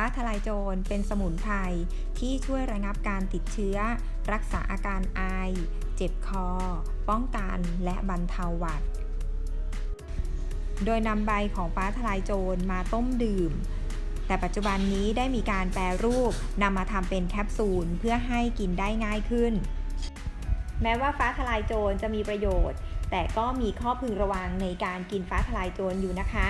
ฟ้าทลายโจรเป็นสมุนไพรที่ช่วยระงับการติดเชื้อ รักษาอาการไอ เจ็บคอ ป้องกันและบรรเทาหวัด โดยนำใบของฟ้าทลายโจรมาต้มดื่ม แต่ปัจจุบันนี้ได้มีการแปรรูปนำมาทำเป็นแคปซูลเพื่อให้กินได้ง่ายขึ้น แม้ว่าฟ้าทลายโจรจะมีประโยชน์ แต่ก็มีข้อพึงระวังในการกินฟ้าทลายโจรอยู่นะคะ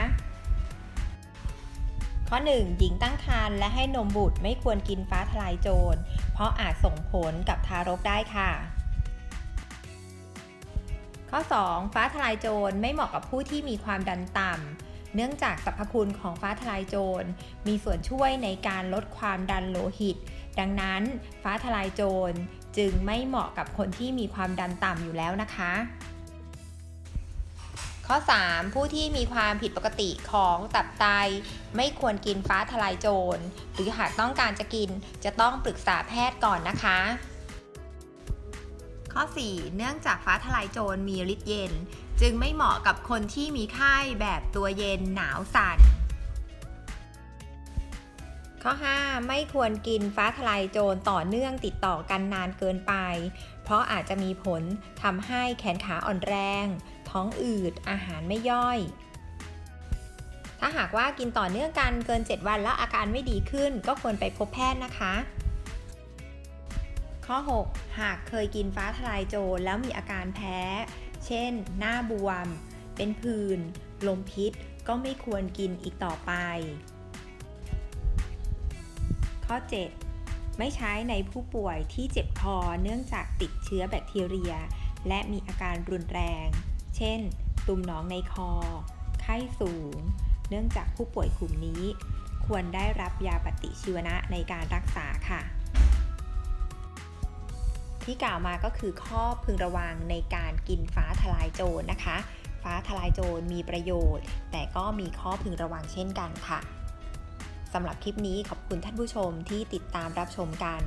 ข้อ 1 หญิงตั้งครรภ์และให้นมบุตรไม่ควรกินฟ้าทลายโจร เพราะอาจส่งผลกับทารกได้ค่ะ ข้อ 2 ฟ้าทลายโจรไม่เหมาะกับผู้ที่มีความดันต่ำ เนื่องจากสรรพคุณของฟ้าทลายโจร มีส่วนช่วยในการลดความดันโลหิต ดังนั้นฟ้าทลายโจรจึงไม่เหมาะกับคนที่มีความดันต่ำอยู่แล้วนะคะ ข้อ 3 ผู้ที่มีความผิดปกติของตับไต ไม่ควรกินฟ้าทลายโจร หรือหากต้องการจะกินจะต้องปรึกษาแพทย์ก่อนนะคะ ข้อ 4 เนื่องจากฟ้าทลายโจรมีฤทธิ์เย็น จึงไม่เหมาะกับคนที่มีไข้แบบตัวเย็นหนาวสั่น ข้อ 5 ไม่ควรกินฟ้าทลายโจรต่อเนื่องติดต่อกันนานเกินไป เพราะอาจจะมีผลทำให้แขนขาอ่อนแรง ท้องอืด อาหารไม่ย่อย ถ้าหากว่ากินต่อเนื่องกันเกิน 7 วันแล้วอาการไม่ดีขึ้น ก็ควรไปพบแพทย์นะคะ ข้อ 6 หากเคยกินฟ้าทลายโจรแล้วมีอาการแพ้ เช่น หน้าบวม เป็นผื่น ลมพิษ ก็ไม่ควรกินอีกต่อไป ข้อ 7 ไม่ใช้ในผู้ป่วยที่เจ็บคอเนื่องจากติดเชื้อแบคทีเรีย และมีอาการรุนแรง เช่น ตุ่มหนองในคอ ไข้สูง เนื่องจากผู้ป่วยกลุ่มนี้ ควรได้รับยาปฏิชีวนะในการรักษาค่ะ ที่กล่าวมาก็คือข้อพึงระวังในการกินฟ้าทลายโจรนะคะ ฟ้าทลายโจรมีประโยชน์ แต่ก็มีข้อพึงระวังเช่นกันค่ะ สำหรับคลิปนี้ขอบคุณท่านผู้ชมที่ติดตามรับชมกัน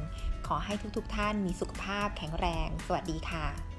ขอให้ทุกๆทท่านมีสุขภาพแข็งแรง สวัสดีค่ะ